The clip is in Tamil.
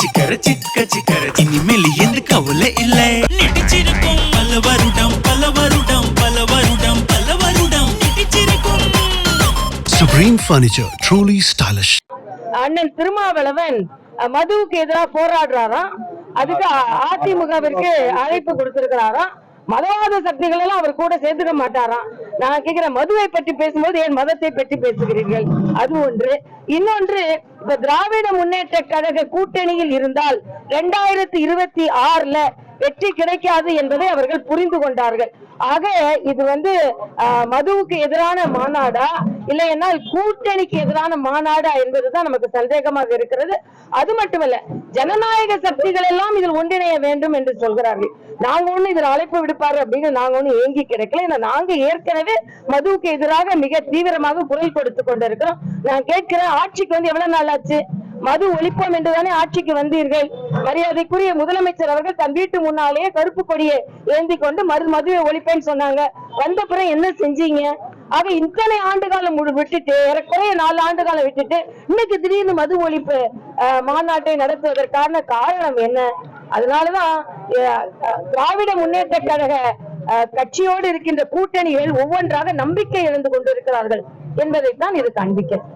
சிக்கர சிக்க சிக்கர. இனிமேல் எந்த கவலை இல்லை. நெட்டிச்சிருக்கும் பல வருடம் பல வருடம் பல வருடம் பல வருடம் நெட்டிச்சிருக்கும் Supreme Furniture, truly stylish. அண்ணன் திருமாவளவன் மதுவுக்கு எதிராக போராடுறாராம். அதுக்கு அதிமுகவிற்கு அழைப்பு கொடுத்திருக்கிறாராம். மதவாத சக்திகள் எல்லாம் அவர் கூட சேர்த்துக்க மாட்டாராம். நான் கேக்குறேன் மதுவை பற்றி பேசும்போது ஏன் மதத்தை பற்றி பேசுகிறீர்கள்? அது ஒன்று. இன்னொன்று இப்ப திராவிட முன்னேற்ற கழக கூட்டணியில் இருந்தால் இரண்டாயிரத்தி இருபத்தி ஆறுல வெற்றி கிடைக்காது என்பதை அவர்கள் புரிந்து கொண்டார்கள். ஆக இது வந்து ஆஹ், மதுவுக்கு எதிரான மாநாடா? இல்லை கூட்டணிக்கு எதிரான மாநாடா என்பதுதான் நமக்கு சந்தேகமாக இருக்கிறது. அது மட்டுமல்ல ஜனநாயக சக்திகள் எல்லாம் இதில் ஒன்றிணைய வேண்டும் என்று சொல்கிறார்கள். நாங்க ஒண்ணு இதில் அழைப்பு விடுப்பாரு அப்படின்னு நாங்க ஒண்ணு ஏங்கி கிடைக்கல. ஏன்னா நாங்க ஏற்கனவே மதுவுக்கு எதிராக மிக தீவிரமாக குரல் கொடுத்து கொண்டிருக்கிறோம். நான் கேட்கிறேன் ஆட்சிக்கு வந்து எவ்வளவு நாள் ஆச்சு? மது ஒழிப்போம் என்றுதானே ஆட்சிக்கு வந்தீர்கள்? மரியாதைக்குரிய முதலமைச்சர் அவர்கள் தன் வீட்டு முன்னாலேயே கருப்பு கொடியை ஏந்தி கொண்டு மது மதுவை ஒழிப்பேன்னு சொன்னாங்க. வந்த பிறகு என்ன செஞ்சீங்க? ஆக இத்தனை ஆண்டு காலம் விட்டுட்டு ஏறக்குறைய நாலு ஆண்டு காலம் விட்டுட்டு இன்னைக்கு திடீர்னு மது ஒழிப்பு அஹ், மாநாட்டை நடத்துவதற்கான காரணம் என்ன? அதனாலதான் அஹ், திராவிட முன்னேற்ற கழக அஹ், கட்சியோடு இருக்கின்ற கூட்டணிகள் ஒவ்வொன்றாக நம்பிக்கை இழந்து கொண்டிருக்கிறார்கள் என்பதைத்தான் இது காண்பிக்கிறது.